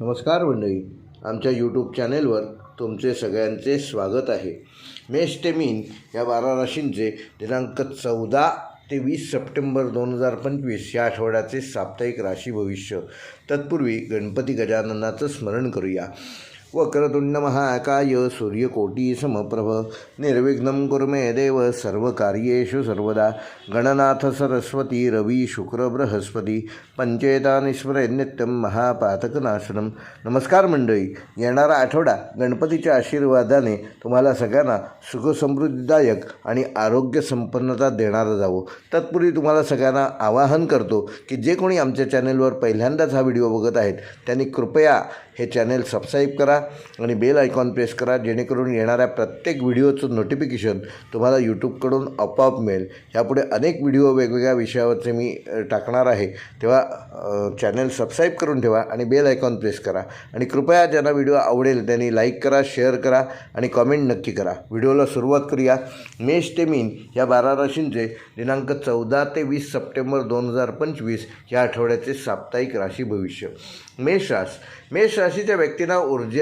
नमस्कार मंडळी. आमच्या यूट्यूब चॅनेलवर तुमचे सगळ्यांचे स्वागत आहे. मेष ते मीन या बारा राशींचे दिनांक चौदा ते वीस सप्टेंबर दोन हजार पंचवीस या आठवड्याचे साप्ताहिक राशी भविष्य. तत्पूर्वी गणपती गजाननाचं स्मरण करूया. वक्रतुंड महाकाय सूर्यकोटी समप्रभ निर्विघ्न कुर्मे देव देव सर्वकार्येषु सर्वदा। गणनाथ सरस्वती रवी शुक्र बृहस्पती। पंचेतानि नित्यम महापातकनाशनम नमस्कार मंडळी येणारा आठवडा गणपतीच्या आशीर्वादाने तुम्हाला सगळ्यांना सुखसमृद्धीदायक आणि आरोग्य संपन्नता देणारा जावं. तत्पूर्वी तुम्हाला सगळ्यांना आवाहन करतो की जे कोणी आमच्या चॅनेलवर पहिल्यांदाच हा व्हिडिओ बघत आहेत त्यांनी कृपया हे चॅनेल सबस्क्राईब करा आणि बेल आयकॉन प्रेस करा जेणेकरून येणाऱ्या प्रत्येक व्हिडिओचं नोटिफिकेशन तुम्हाला यूट्यूबकडून आपोआप मिळेल. यापुढे अनेक व्हिडिओ वेगवेगळ्या विषयावरचे मी टाकणार आहे. तेव्हा चॅनल सबस्क्राईब करून ठेवा आणि बेल आयकॉन प्रेस करा. आणि कृपया ज्यांना व्हिडिओ आवडेल त्यांनी लाईक करा शेअर करा आणि कॉमेंट नक्की करा. व्हिडिओला सुरुवात करूया. मेष ते मीन या बारा राशींचे दिनांक चौदा ते वीस सप्टेंबर दोन हजार पंचवीस या आठवड्याचे साप्ताहिक राशी भविष्य. मेष रास मेष राशीच्या व्यक्तींना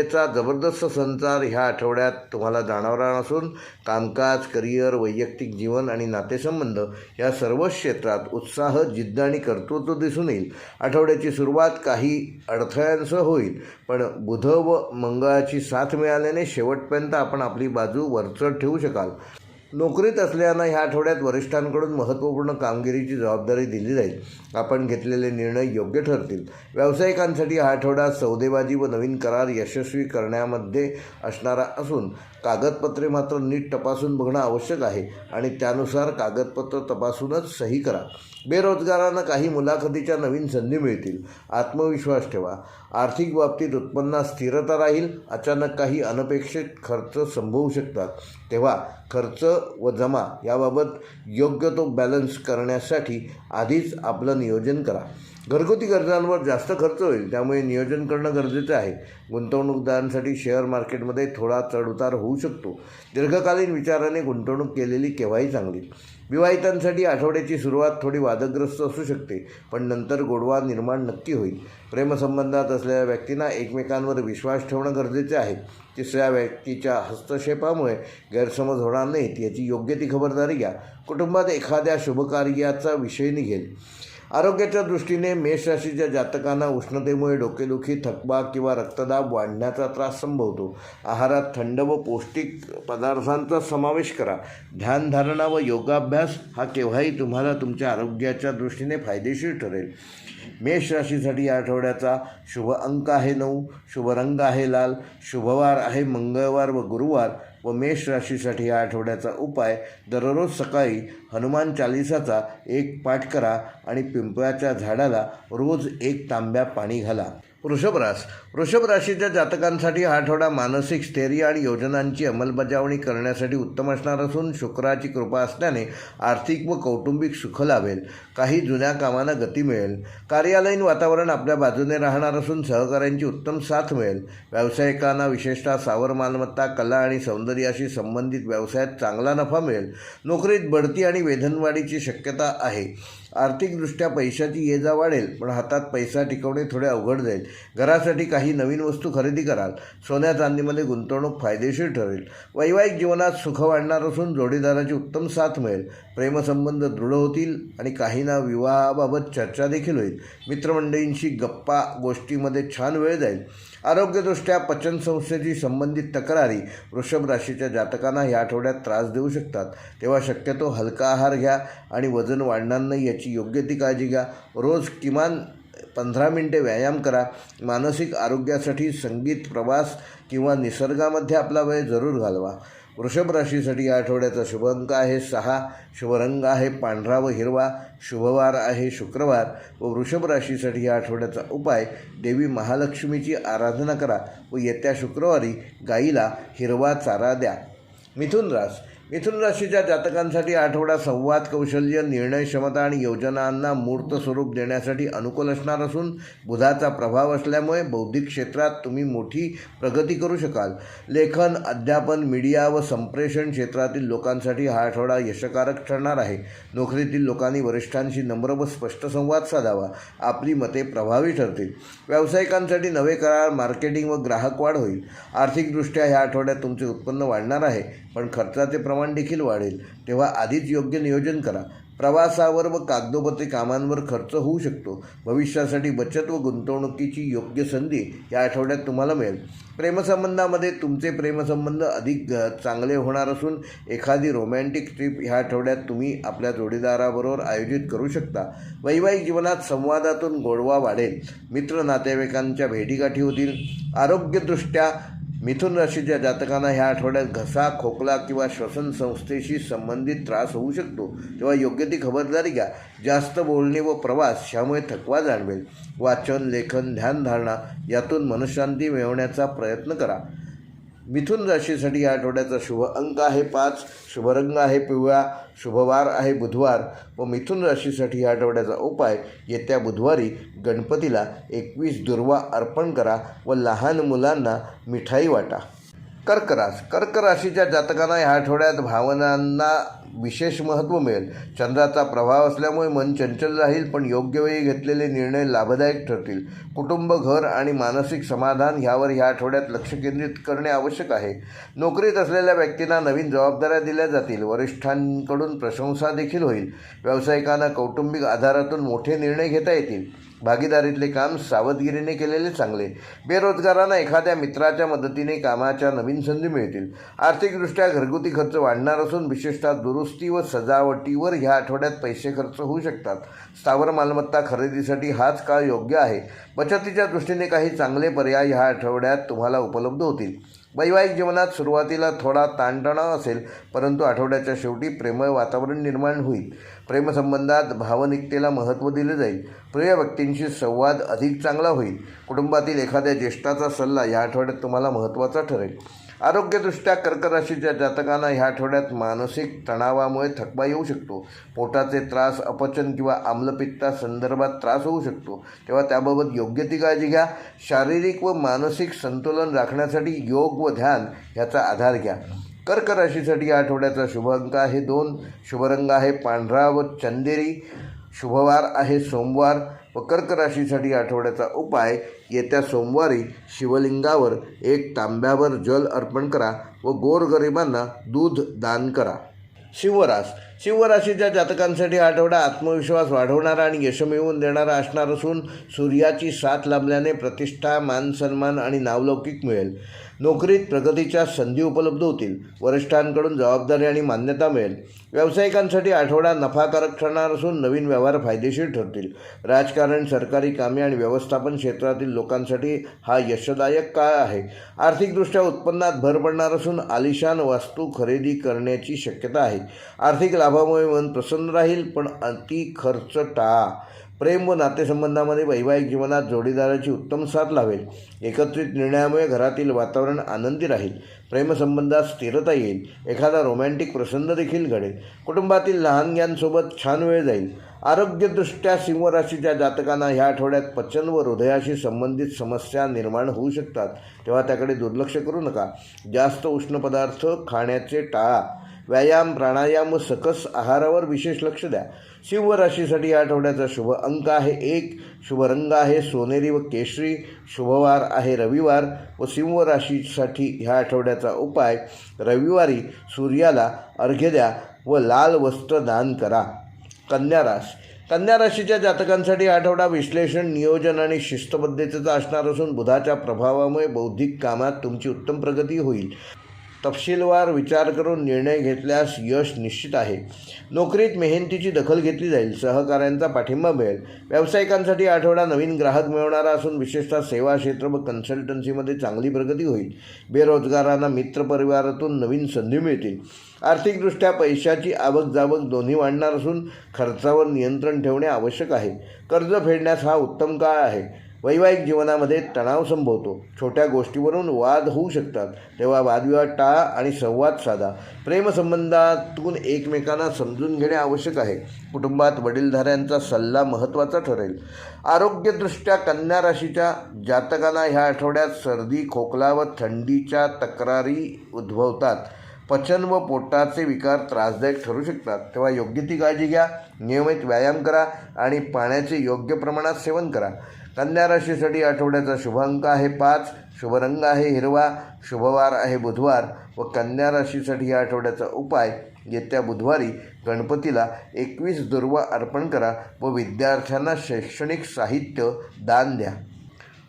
ऊर्जेचा जबरदस्त संचार ह्या आठवड्यात तुम्हाला जाणवणार असून कामकाज करिअर वैयक्तिक जीवन आणि नातेसंबंध या सर्व क्षेत्रात उत्साह जिद्द आणि कर्तृत्व दिसून येईल. आठवड्याची सुरुवात काही अडथळ्यांसह होईल पण बुध व मंगळाची साथ मिळाल्याने शेवटपर्यंत आपण आपली बाजू वरचढ ठेवू शकाल. नोकरीत असल्यानं ह्या आठवड्यात वरिष्ठांकडून महत्त्वपूर्ण कामगिरीची जबाबदारी दिली जाईल. आपण घेतलेले निर्णय योग्य ठरतील. व्यावसायिकांसाठी हा आठवडा सौदेबाजी व नवीन करार यशस्वी करण्यामध्ये असणारा असून कागदपत्रे मात्र नीट तपासून बघणं आवश्यक आहे आणि त्यानुसार कागदपत्र तपासूनच सही करा. बेरोजगारांना काही मुलाखतीच्या नवीन संधी मिळतील. आत्मविश्वास ठेवा. आर्थिक बाबतीत उत्पन्नात स्थिरता राहील अचानक काही अनपेक्षित खर्च संभवू शकतात. तेव्हा खर्च व जमा याबाबत योग्य तो बॅलन्स करण्यासाठी आधीच आपलं नियोजन करा. घरगुती गरजांवर जास्त खर्च होईल त्यामुळे नियोजन करणं गरजेचं आहे. गुंतवणूकदारांसाठी शेअर मार्केटमध्ये थोडा चढउतार होऊ शकतो. दीर्घकालीन विचाराने गुंतवणूक केलेली केव्हाही चांगली. विवाहितांसाठी आठवड्याची सुरुवात थोडी वादग्रस्त असू शकते पण नंतर गोडवा निर्माण नक्की होईल. प्रेमसंबंधात असलेल्या व्यक्तींना एकमेकांवर विश्वास ठेवणं गरजेचे आहे. तिसऱ्या व्यक्तीच्या हस्तक्षेपामुळे गैरसमज होणार नाहीत याची योग्य ती खबरदारी घ्या. कुटुंबात एखाद्या शुभकार्याचा विषय निघेल. आरोग्याच्या दृष्टीने मेष राशीच्या जातकांना उष्णतेमुळे डोकेदुखी थकबा किंवा रक्तदाब वाढण्याचा त्रास संभवतो. आहारात थंड व पौष्टिक पदार्थांचा समावेश करा. ध्यानधारणा व योगाभ्यास हा केव्हाही तुम्हाला तुमच्या आरोग्याच्या दृष्टीने फायदेशीर ठरेल. मेष राशीसाठी या आठवड्याचा शुभ अंक आहे नऊ शुभ रंग आहे लाल शुभवार आहे मंगळवार व गुरुवार व मेष राशीसाठी या आठवड्याचा उपाय दररोज सकाळी हनुमान चालिसाचा एक पाठ करा आणि पिंपळाच्या झाडाला रोज एक तांब्या पाणी घाला. वृषभ रास वृषभ राशीच्या जातकांसाठी हा आठवडा मानसिक स्थैर्य आणि योजनांची अंमलबजावणी करण्यासाठी उत्तम असणार असून शुक्राची कृपा असल्याने आर्थिक व कौटुंबिक सुख लाभेल. काही जुन्या कामांना गती मिळेल. कार्यालयीन वातावरण आपल्या बाजूने राहणार असून सहकाऱ्यांची उत्तम साथ मिळेल. व्यावसायिकांना विशेषतः सावर मालमत्ता कला आणि सौंदर्याशी संबंधित व्यवसायात चांगला नफा मिळेल. नोकरीत बढती आणि वेधनवाढीची शक्यता आहे. आर्थिकदृष्ट्या पैशाची ये जा वाढेल पण हातात पैसा टिकवणे थोडे अवघड जाईल. घरासाठी काही नवीन वस्तू खरेदी कराल सोन्या चांदीमध्ये गुंतवणूक फायदेशीर ठरेल. वैवाहिक जीवनात सुख वाढणार असून जोडीदाराची उत्तम साथ मिळेल. प्रेमसंबंध दृढ होतील आणि काहींना विवाहाबाबत चर्चा देखील होईल. मित्रमंडळींशी गप्पा गोष्टीमध्ये छान वेळ जाईल. आरोग्यदृष्ट्या पचनसंस्थेशी संबंधित तक्रारी वृषभ राशीच्या जातकांना या आठवड्यात त्रास देऊ शकतात. तेव्हा शक्यतो हलका आहार घ्या आणि वजन वाढणार नाही याची योग्य ती काळजी घ्या. रोज किमान पंधरा मिनटे व्यायाम करा. मानसिक आरोग्यासाठी संगीत प्रवास किंवा निसर्गामध्ये आपला वेळ जरूर घालवा. वृषभ राशीसाठी या आठवड्याचा शुभ अंक आहे. सहा शुभरंग आहे. पांढरा व हिरवा शुभवार आहे. शुक्रवार व वृषभ राशीसाठी या आठवड्याचा उपाय देवी महालक्ष्मीची आराधना करा व येत्या शुक्रवारी गाईला हिरवा चारा द्या. मिथुन रास मिथुन राशीच्या जातकांसाठी आठवडा संवाद कौशल्य निर्णय क्षमता आणि योजनांना मूर्त स्वरूप देण्यासाठी अनुकूल असणार असून बुधाचा प्रभाव असल्यामुळे बौद्धिक क्षेत्रात तुम्ही मोठी प्रगती करू शकाल. लेखन अध्यापन मीडिया व संप्रेषण क्षेत्रातील लोकांसाठी हा आठवडा यशकारक ठरणार आहे. नोकरीतील लोकांनी वरिष्ठांशी नम्र व स्पष्ट संवाद साधावा आपली मते प्रभावी ठरतील. व्यावसायिकांसाठी नवे करार मार्केटिंग व ग्राहक वाढ होईल. आर्थिकदृष्ट्या ह्या आठवड्यात तुमचे उत्पन्न वाढणार आहे पण खर्चाचे प्रमाण देखील वाढेल. तेव्हा आधीच योग्य नियोजन करा. प्रवासावर व कागदोपत्री कामांवर खर्च होऊ शकतो. भविष्यासाठी बचत व गुंतवणुकीची योग्य संधी या आठवड्यात तुम्हाला मिळेल. प्रेमसंबंधामध्ये तुमचे प्रेमसंबंध अधिक चांगले होणार असून एखादी रोमॅन्टिक ट्रिप ह्या आठवड्यात तुम्ही आपल्या जोडीदाराबरोबर आयोजित करू शकता. वैवाहिक जीवनात संवादातून गोडवा वाढेल. मित्र नातेवाईकांच्या भेटीगाठी होतील. आरोग्यदृष्ट्या मिथुन राशीच्या जातकांना ह्या आठवड्यात घसा खोकला किंवा श्वसन संस्थेशी संबंधित त्रास होऊ शकतो. तेव्हा योग्य ती खबरदारी घ्या. जास्त बोलणे व प्रवास ह्यामुळे थकवा जाणवेल. वाचन लेखन ध्यानधारणा यातून मनशांती मिळवण्याचा प्रयत्न करा. मिथुन राशीसाठी या आठवड्याचा शुभ अंक आहे पाच शुभरंग आहे पिवळा शुभवार आहे बुधवार. व मिथुन राशीसाठी या आठवड्याचा उपाय येत्या बुधवारी गणपतीला एकवीस दुर्वा अर्पण करा व लहान मुलांना मिठाई वाटा. कर्क रास कर्क राशीच्या जातकांना ह्या आठवड्यात भावनांना विशेष महत्त्व मिळेल. चंद्राचा प्रभाव असल्यामुळे मन चंचल राहील पण योग्य वेळी घेतलेले निर्णय लाभदायक ठरतील. कुटुंब घर आणि मानसिक समाधान ह्यावर ह्या आठवड्यात लक्ष केंद्रित करणे आवश्यक आहे. नोकरीत असलेल्या व्यक्तींना नवीन जबाबदाऱ्या दिल्या जातील. वरिष्ठांकडून प्रशंसा देखील होईल. व्यावसायिकांना कौटुंबिक आधारातून मोठे निर्णय घेता येतील. भागीदारीतले काम सावधगिरीने केलेले चांगले. बेरोजगारांना एखाद्या मित्राच्या मदतीने कामाच्या नवीन संधी मिळतील. आर्थिकदृष्ट्या घरगुती खर्च वाढणार असून विशेषतः दुरुस्ती व सजावटीवर ह्या आठवड्यात पैसे खर्च होऊ शकतात. स्थावर मालमत्ता खरेदीसाठी हाच काळ योग्य आहे. बचतीच्या दृष्टीने काही चांगले पर्याय ह्या आठवड्यात तुम्हाला उपलब्ध होतील. वैवाहिक जीवनात सुरुवातीला थोडा ताणतणाव असेल परंतु आठवड्याच्या शेवटी प्रेमळ वातावरण निर्माण होईल. प्रेमसंबंधात भावनिकतेला महत्त्व दिले जाईल. प्रिय व्यक्तींशी संवाद अधिक चांगला होईल. कुटुंबातील एखाद्या ज्येष्ठाचा सल्ला या आठवड्यात तुम्हाला महत्त्वाचा ठरेल. आरोग्यदृष्ट्या कर्क राशीच्या जातकांना ह्या आठवड्यात मानसिक तणावामुळे थकवा येऊ शकतो. पोटाचे त्रास अपचन किंवा आम्लपित्ता संदर्भात त्रास होऊ शकतो. तेव्हा त्याबाबत योग्य ती काळजी घ्या. शारीरिक व मानसिक संतुलन राखण्यासाठी योग व ध्यान ह्याचा आधार घ्या. कर्क राशीसाठी या आठवड्याचा शुभ अंक आहे दोन. शुभरंग आहे पांढरा व चंदेरी. शुभवार आहे सोमवार. व कर्क राशीसाठी आठवड्याचा उपाय येत्या सोमवारी शिवलिंगावर एक तांब्यावर जल अर्पण करा व गोरगरिबांना दूध दान करा. शिवरास. शिवराशीच्या जातकांसाठी आठवडा आत्मविश्वास वाढवणारा आणि यश मिळवून देणारा असणार असून सूर्याची साथ लाभल्याने प्रतिष्ठा मानसन्मान आणि नावलौकिक मिळेल. नोकरीत प्रगतीच्या संधी उपलब्ध होतील वरिष्ठांकडून जबाबदारी आणि मान्यता मिळेल. व्यावसायिकांसाठी आठवडा नफाकारक ठरणार असून नवीन व्यवहार फायदेशीर ठरतील. राजकारण सरकारी कामे आणि व्यवस्थापन क्षेत्रातील लोकांसाठी हा यशदायक काळ आहे. आर्थिकदृष्ट्या उत्पन्नात भर पडणार असून आलिशान वास्तू खरेदी करण्याची शक्यता आहे. आर्थिक लाभामुळे मन प्रसन्न राहील पण अति खर्च टाळा. प्रेम व नातेसंबंधामध्ये वैवाहिक जीवनात जोडीदाराची उत्तम साथ लावेल. एकत्रित निर्णयामुळे घरातील वातावरण आनंदी राहील. प्रेमसंबंधात स्थिरता येईल. एखादा रोमॅन्टिक प्रसंग देखील घडेल. कुटुंबातील लहानग्यांसोबत छान वेळ जाईल. आरोग्यदृष्ट्या सिंहराशीच्या जातकांना ह्या आठवड्यात पचन व हृदयाशी संबंधित समस्या निर्माण होऊ शकतात. तेव्हा त्याकडे दुर्लक्ष करू नका. जास्त उष्ण पदार्थ खाण्याचे टाळा. व्यायाम प्राणायाम व सकस आहारावर विशेष लक्ष द्या. सिंह राशीसाठी या आठवड्याचा शुभ अंक आहे एक. शुभ रंग आहे सोनेरी व केशरी. शुभवार आहे रविवार व सिंह राशीसाठी ह्या आठवड्याचा उपाय. रविवारी सूर्याला अर्घ्य द्या व लाल वस्त्र दान करा. कन्या रास कन्या राशीच्या जातकांसाठी आठवडा विश्लेषण नियोजन आणि शिस्तबद्धतेचा असणार असून बुधाच्या प्रभावामुळे बौद्धिक कामात तुमची उत्तम प्रगती होईल. तपशीलवार विचार करून निर्णय घेतल्यास यश निश्चित आहे. नोकरीत मेहनतीची दखल घेतली जाईल सहकाऱ्यांचा पाठिंबा मिळेल. व्यावसायिकांसाठी आठवडा नवीन ग्राहक मिळवणारा असून विशेषतः सेवा क्षेत्र व कन्सल्टन्सीमध्ये चांगली प्रगती होईल. बेरोजगारांना मित्रपरिवारातून नवीन संधी मिळतील. आर्थिकदृष्ट्या पैशाची आवक जावक दोन्ही वाढणार असून खर्चावर नियंत्रण ठेवणे आवश्यक आहे. कर्ज फेडण्यास हा उत्तम काळ आहे. वैवाहिक जीवनामध्ये तणाव संभवतो. छोट्या गोष्टीवरून वाद होऊ शकतात. तेव्हा वादविवाद टाळा आणि संवाद साधा. प्रेमसंबंधातून एकमेकांना समजून घेणे आवश्यक आहे. कुटुंबात वडीलधाऱ्यांचा सल्ला महत्त्वाचा ठरेल. आरोग्यदृष्ट्या कन्या राशीच्या जातकांना ह्या आठवड्यात सर्दी खोकला व थंडीच्या तक्रारी उद्भवतात. पचन व पोटाचे विकार त्रासदायक ठरू शकतात. तेव्हा योग्य ती काळजी घ्या नियमित व्यायाम करा आणि पाण्याचे योग्य प्रमाणात सेवन करा. कन्या राशीसाठी आठवड्याचा शुभ अंक आहे पाच शुभरंग आहे हिरवा शुभवार आहे बुधवार व कन्या राशीसाठी या आठवड्याचा उपाय येत्या बुधवारी गणपतीला एकवीस दुर्वा अर्पण करा व विद्यार्थ्यांना शैक्षणिक साहित्य दान द्या.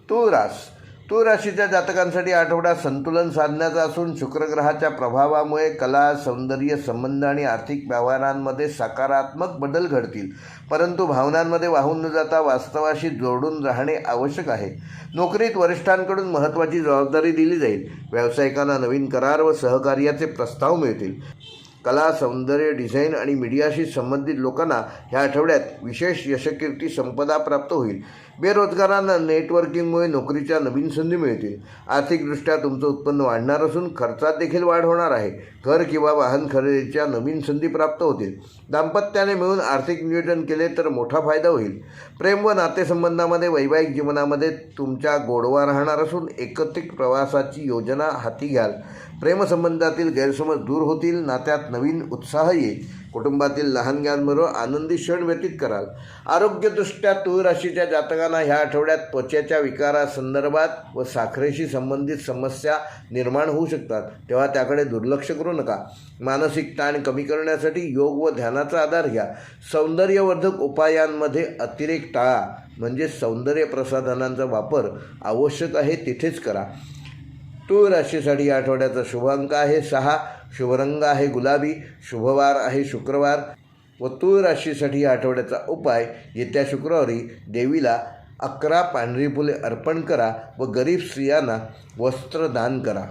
तूळ रास तूळ राशीच्या जातकांसाठी आठवडा संतुलन साधण्याचा असून शुक्रग्रहाच्या प्रभावामुळे कला सौंदर्य संबंध आणि आर्थिक व्यवहारांमध्ये सकारात्मक बदल घडतील. परंतु भावनांमध्ये वाहून न जाता वास्तवाशी जोडून राहणे आवश्यक आहे. नोकरीत वरिष्ठांकडून महत्त्वाची जबाबदारी दिली जाईल. व्यावसायिकांना नवीन करार व सहकार्याचे प्रस्ताव मिळतील. कला सौंदर्य डिझाईन आणि मीडियाशी संबंधित लोकांना ह्या आठवड्यात विशेष यशकीर्ती संपदा प्राप्त होईल. बेरोजगारांना नेटवर्किंगमुळे नोकरीच्या नवीन संधी मिळतील. आर्थिकदृष्ट्या तुमचं उत्पन्न वाढणार असून खर्चात देखील वाढ होणार आहे. घर किंवा वाहन खरेदीच्या नवीन संधी प्राप्त होतील. दाम्पत्याने मिळून आर्थिक नियोजन केले तर मोठा फायदा होईल. प्रेम व नातेसंबंधामध्ये वैवाहिक जीवनामध्ये तुमच्या गोडवा राहणार असून एकत्रित प्रवासाची योजना हाती घ्याल. प्रेमसंबंधातील गैरसमज दूर होतील. नात्यात नवीन उत्साह येईल. कुटुंबातील लहानग्यांबरोबर आनंदी क्षण व्यतीत कराल. आरोग्यदृष्ट्या तूळ राशीच्या जातकांना ह्या आठवड्यात त्वचेच्या विकारासंदर्भात व साखरेशी संबंधित समस्या निर्माण होऊ शकतात. तेव्हा त्याकडे दुर्लक्ष करू नका. मानसिक ताण कमी करण्यासाठी योग व ध्यानाचा आधार घ्या. सौंदर्यवर्धक उपायांमध्ये अतिरेक टाळा. म्हणजे सौंदर्य प्रसाधनांचा वापर आवश्यक आहे तिथेच करा. तूळ राशीसाठी या आठवड्याचा शुभांक आहे. सहा शुभरंग आहे गुलाबी शुभवार आहे शुक्रवार. व तूळ राशीसाठी या आठवड्याचा उपाय येत्या शुक्रवारी देवीला अकरा पांढरी फुले अर्पण करा व गरीब स्त्रियांना वस्त्र दान करा.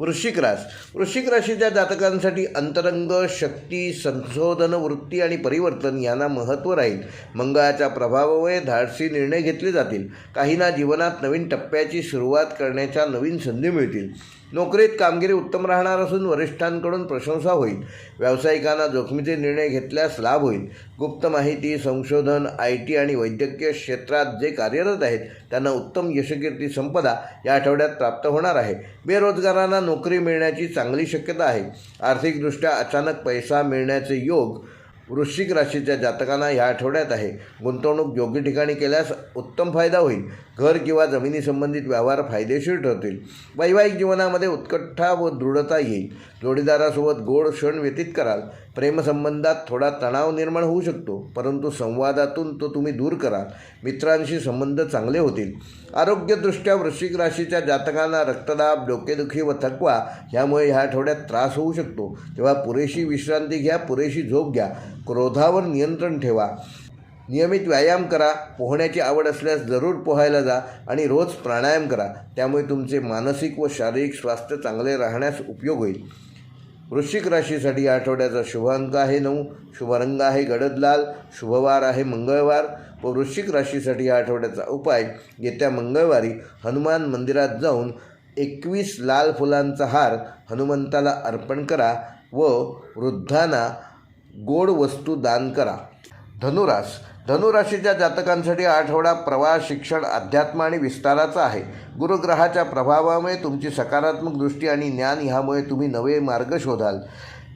वृश्चिक रास वृश्चिक राशीच्या जातकांसाठी अंतरंग शक्ती संशोधन वृत्ती आणि परिवर्तन यांना महत्त्व राहील. मंगळाच्या प्रभावामुळे धाडसी निर्णय घेतले जातील. काहींना जीवनात नवीन टप्प्याची सुरुवात करण्याच्या नवीन संधी मिळतील. नोकरीत कामगिरी उत्तम राहणार असून वरिष्ठांकडून प्रशंसा होईल. व्यावसायिकांना जोखमीचे निर्णय घेतल्यास लाभ होईल. गुप्त माहिती संशोधन आय टी आणि वैद्यकीय क्षेत्रात जे कार्यरत आहेत त्यांना उत्तम यशकीर्ती संपदा या आठवड्यात प्राप्त होणार आहे. बेरोजगारांना नोकरी मिळण्याची चांगली शक्यता आहे. आर्थिकदृष्ट्या अचानक पैसा मिळण्याचे योग वृश्चिक राशीच्या जातकांना ह्या आठवड्यात आहे. गुंतवणूक योग्य ठिकाणी केल्यास उत्तम फायदा होईल. घर किंवा जमिनीसंबंधित व्यवहार फायदेशीर ठरतील. वैवाहिक जीवनामध्ये उत्कट्ठा व दृढता येईल. जोडीदारासोबत गोड क्षण व्यतीत कराल. प्रेमसंबंधात थोडा तणाव निर्माण होऊ शकतो परंतु संवादातून तो तुम्ही दूर कराल. मित्रांशी संबंध चांगले होतील. आरोग्यदृष्ट्या वृश्चिक राशीच्या जातकांना रक्तदाब डोकेदुखी व थकवा यामुळे ह्या आठवड्यात त्रास होऊ शकतो. तेव्हा पुरेशी विश्रांती घ्या पुरेशी झोप घ्या. क्रोधावर नियंत्रण ठेवा. नियमित व्यायाम करा पोहण्याची आवड असल्यास जरूर पोहायला जा आणि रोज प्राणायाम करा. त्यामुळे तुमचे मानसिक व शारीरिक स्वास्थ्य चांगले राहण्यास उपयोग होईल. वृश्चिक राशीसाठी या आठवड्याचा शुभ अंक आहे नऊ. शुभरंग आहे गडद लाल शुभवार आहे मंगळवार. व वृश्चिक राशीसाठी या आठवड्याचा उपाय येत्या मंगळवारी हनुमान मंदिरात जाऊन एकवीस लाल फुलांचा हार हनुमंताला अर्पण करा व वृद्धांना गोड वस्तू दान करा. धनुरास धनुराशीच्या जातकांसाठी आठवडा प्रवास शिक्षण अध्यात्म आणि विस्ताराचा आहे. गुरुग्रहाच्या प्रभावामुळे तुमची सकारात्मक दृष्टी आणि ज्ञान ह्यामुळे तुम्ही नवे मार्ग शोधाल.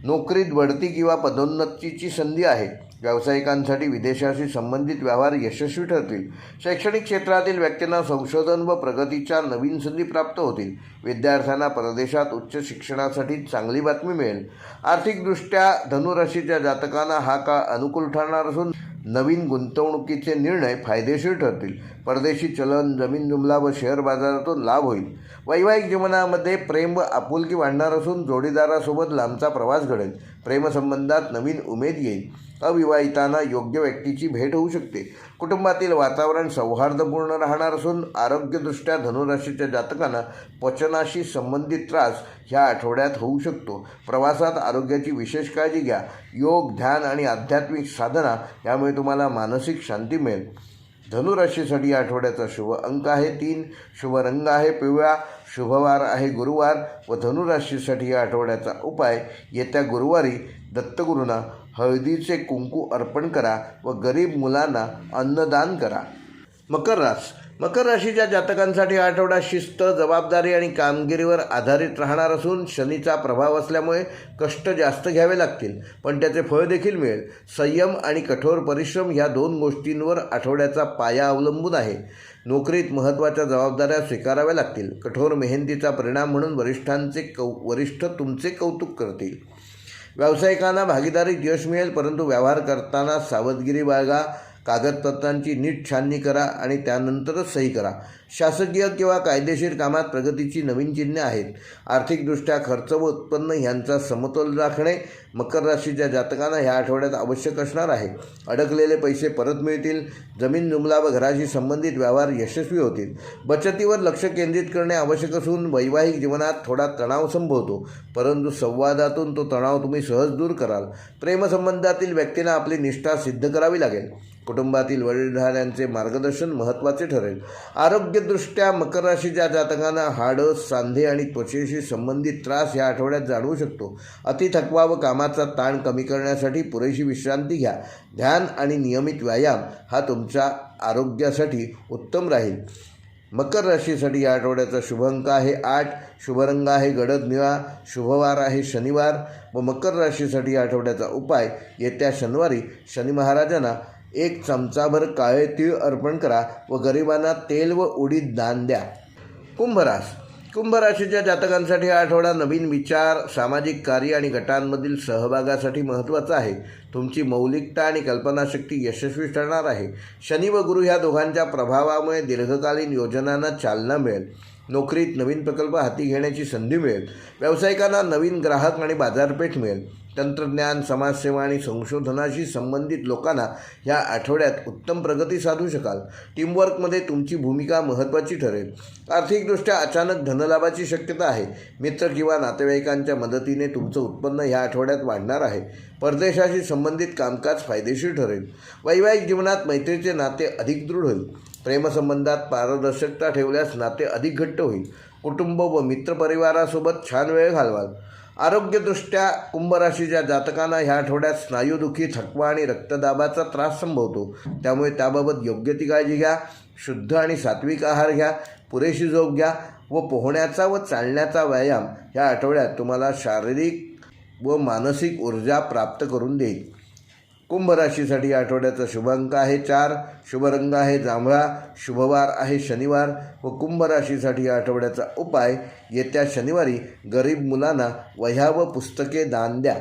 नोकरीत बढती किंवा पदोन्नतीची संधी आहे. व्यावसायिकांसाठी विदेशाशी संबंधित व्यवहार यशस्वी ठरतील. शैक्षणिक क्षेत्रातील व्यक्तींना संशोधन व प्रगतीच्या नवीन संधी प्राप्त होतील. विद्यार्थ्यांना परदेशात उच्च शिक्षणासाठी चांगली बातमी मिळेल. आर्थिकदृष्ट्या धनुराशीच्या जातकांना हा काळ अनुकूल ठरणार असून नवीन गुंतवणुकीचे निर्णय फायदेशीर ठरतील. परदेशी चलन जमीन जुमला व शेअर बाजारातून लाभ होईल. वैवाहिक जीवनामध्ये प्रेम व आपुलकी वाढणार असून जोडीदारासोबत लांबचा प्रवास घडेल. प्रेमसंबंधात नवीन उमेद येईल. अविवाहितांना योग्य व्यक्तीची भेट होऊ शकते. कुटुंबातील वातावरण सौहार्दपूर्ण राहणार असून आरोग्यदृष्ट्या धनुराशीच्या जातकांना पचनाशी संबंधित त्रास ह्या आठवड्यात होऊ शकतो. प्रवासात आरोग्याची विशेष काळजी घ्या. योग ध्यान आणि आध्यात्मिक साधना यामुळे तुम्हाला मानसिक शांती मिळेल. धनुराशीसाठी या आठवड्याचा शुभ अंक आहे तीन. शुभ रंग आहे पिवळा. शुभवार आहे गुरुवार व धनुराशीसाठी या आठवड्याचा उपाय येत्या गुरुवारी दत्तगुरूंना हळदीचे कुंकू अर्पण करा व गरीब मुलांना अन्नदान करा. मकर रास. मकर राशीच्या जातकांसाठी हा आठवडा शिस्त जबाबदारी आणि कामगिरीवर आधारित राहणार असून शनीचा प्रभाव असल्यामुळे कष्ट जास्त घ्यावे लागतील. पण त्याचे फळ देखील मिळेल. संयम आणि कठोर परिश्रम ह्या दोन गोष्टींवर आठवड्याचा पाया अवलंबून आहे. नोकरीत महत्त्वाच्या जबाबदाऱ्या स्वीकाराव्या लागतील. कठोर मेहनतीचा परिणाम म्हणून वरिष्ठांचे कौ वरिष्ठ तुमचे कौतुक करतील. व्यावसायिकांना भागीदारीत यश मिळेल परंतु व्यवहार करताना सावधगिरी बाळगा. कागदपत्रांची नीट छाननी करा आणि त्यानंतरच सही करा. शासकीय किंवा कायदेशीर कामात प्रगतीची नवीन चिन्हे आहेत. आर्थिकदृष्ट्या खर्च व उत्पन्न यांचा समतोल राखणे मकर राशीच्या जातकांना ह्या आठवड्यात आवश्यक असणार आहे. अडकलेले पैसे परत मिळतील. जमीन जुमला व घराशी संबंधित व्यवहार यशस्वी होतील. बचतीवर लक्ष केंद्रित करणे आवश्यक असून वैवाहिक जीवनात थोडा तणाव संभवतो. परंतु संवादातून तो तणाव तुम्ही सहज दूर कराल. प्रेमसंबंधातील व्यक्तींना आपली निष्ठा सिद्ध करावी लागेल. कुटुंबातील वडीलधाऱ्यांचे मार्गदर्शन महत्त्वाचे ठरेल. आरोग्यदृष्ट्या मकर राशीच्या जातकांना हाडं सांधे आणि त्वचेशी संबंधित त्रास या आठवड्यात जाणवू शकतो. अति थकवा व कामाचा ताण कमी करण्यासाठी पुरेशी विश्रांती घ्या. ध्यान आणि नियमित व्यायाम हा तुमच्या आरोग्यासाठी उत्तम राहील. मकर राशीसाठी या आठवड्याचा शुभ अंक आहे आठ. शुभरंग आहे गडद निळा. शुभवार आहे शनिवार. व मकर राशीसाठी या आठवड्याचा उपाय येत्या शनिवारी शनी महाराजांना एक चमचाभर काळे तीळ अर्पण करा व गरिबांना तेल व उडीद दान द्या. कुंभरास. कुंभराशीच्या जातकांसाठी हा आठवडा नवीन विचार सामाजिक कार्य आणि गटांमधील सहभागासाठी महत्त्वाचा आहे. तुमची मौलिकता आणि कल्पनाशक्ती यशस्वी ठरणार आहे. शनी व गुरु ह्या दोघांच्या प्रभावामुळे दीर्घकालीन योजनांना चालना मिळेल. नोकरीत नवीन प्रकल्प हाती घेण्याची संधी मिळेल. व्यावसायिकांना नवीन ग्राहक आणि बाजारपेठ मिळेल. तंत्रज्ञान समाजसेवा आणि संशोधनाशी संबंधित लोकांना या आठवड्यात उत्तम प्रगती साधू शकाल. टीमवर्कमध्ये तुमची भूमिका महत्त्वाची ठरेल. आर्थिकदृष्ट्या अचानक धनलाभाची शक्यता आहे. मित्र किंवा नातेवाईकांच्या मदतीने तुमचं उत्पन्न ह्या आठवड्यात वाढणार आहे. परदेशाशी संबंधित कामकाज फायदेशीर ठरेल. वैवाहिक जीवनात मैत्रीचे नाते अधिक दृढ होईल. प्रेमसंबंधात पारदर्शकता ठेवल्यास नाते अधिक घट्ट होईल. कुटुंब व मित्रपरिवारासोबत छान वेळ घालवाल. आरोग्यदृष्ट्या कुंभराशीच्या जातकांना ह्या आठवड्यात स्नायूदुखी थकवा आणि रक्तदाबाचा त्रास संभवतो. त्यामुळे त्याबाबत योग्य ती काळजी घ्या शुद्ध आणि सात्विक आहार घ्या पुरेशी झोप घ्या व पोहण्याचा व चालण्याचा व्यायाम ह्या आठवड्यात तुम्हाला शारीरिक व मानसिक ऊर्जा प्राप्त करून देईल. कुंभ राशीसाठी आठवड्याचा शुभांक आहे चार. शुभरंग आहे जांभळा. शुभवार आहे शनिवार व कुंभ राशीसाठी या आठवड्याचा उपाय. येत्या शनिवारी गरीब मुलांना वह्या व पुस्तके दान द्या.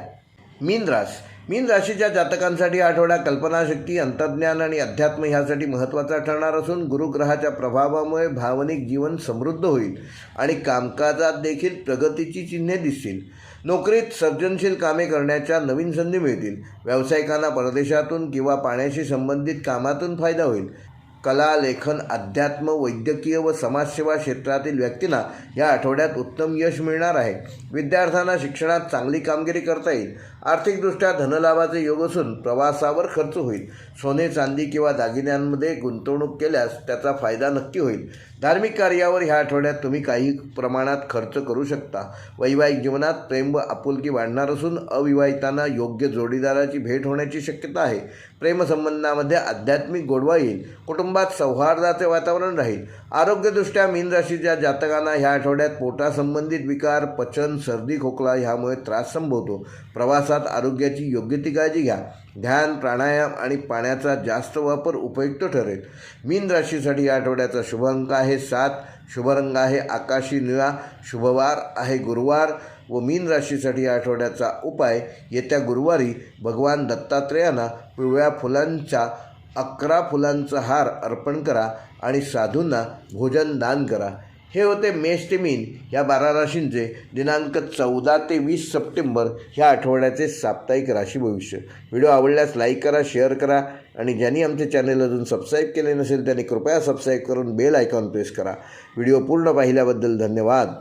मीन रास मीन राशीच्या जातकांसाठी आठवडा कल्पनाशक्ती अंतर्ज्ञान आणि अध्यात्म ह्यासाठी महत्त्वाचा ठरणार असून गुरुग्रहाच्या प्रभावामुळे भावनिक जीवन समृद्ध होईल आणि कामकाजात देखील प्रगतीची चिन्हे दिसतील. नोकरीत सर्जनशील कामे करण्याच्या नवीन संधी मिळतील. व्यावसायिकांना परदेशातून किंवा पाण्याशी संबंधित कामातून फायदा होईल. कला लेखन अध्यात्म वैद्यकीय व समाजसेवा क्षेत्रातील व्यक्तींना या आठवड्यात उत्तम यश मिळणार आहे. विद्यार्थ्यांना शिक्षणात चांगली कामगिरी करता येईल. आर्थिकदृष्ट्या धनलाभाचे योग असून प्रवासावर खर्च होईल. सोने चांदी किंवा दागिन्यांमध्ये गुंतवणूक केल्यास त्याचा फायदा नक्की होईल. धार्मिक कार्यावर ह्या आठवड्यात तुम्ही काही प्रमाणात खर्च करू शकता. वैवाहिक जीवनात प्रेम व आपुलकी वाढणार असून अविवाहितांना योग्य जोडीदाराची भेट होण्याची शक्यता आहे. प्रेमसंबंधामध्ये आध्यात्मिक गोडवा येईल. कुटुंबात सौहार्दाचे वातावरण राहील. आरोग्यदृष्ट्या मीन राशीच्या जातकांना ह्या आठवड्यात पोटासंबंधित विकार पचन सर्दी खोकला ह्यामुळे त्रास संभवतो. प्रवासात आरोग्याची योग्य ती काळजी घ्या. ध्यान प्राणायाम आणि पाण्याचा जास्त वापर उपयुक्त ठरेल. मीन राशीसाठी या आठवड्याचा शुभ अंक आहे सात. शुभरंग आहे आकाशी निळा. शुभवार आहे गुरुवार. व मीन राशीसाठी या आठवड्याचा उपाय येत्या गुरुवारी भगवान दत्तात्रेयांना पिवळ्या फुलांच्या अकरा फुलांचा हार अर्पण करा आणि साधूंना भोजन दान करा. हे होते मेष ते मीन. या बारा राशींचे दिनांक चौदा ते वीस सप्टेंबर ह्या आठवड्याचे साप्ताहिक राशी भविष्य. व्हिडिओ आवडल्यास लाईक करा शेअर करा आणि ज्यांनी आमचे चॅनल अजून सबस्क्राईब केले नसेल त्यांनी कृपया सबस्क्राईब करून बेल आयकॉन प्रेस करा. व्हिडिओ पूर्ण पाहिल्याबद्दल धन्यवाद.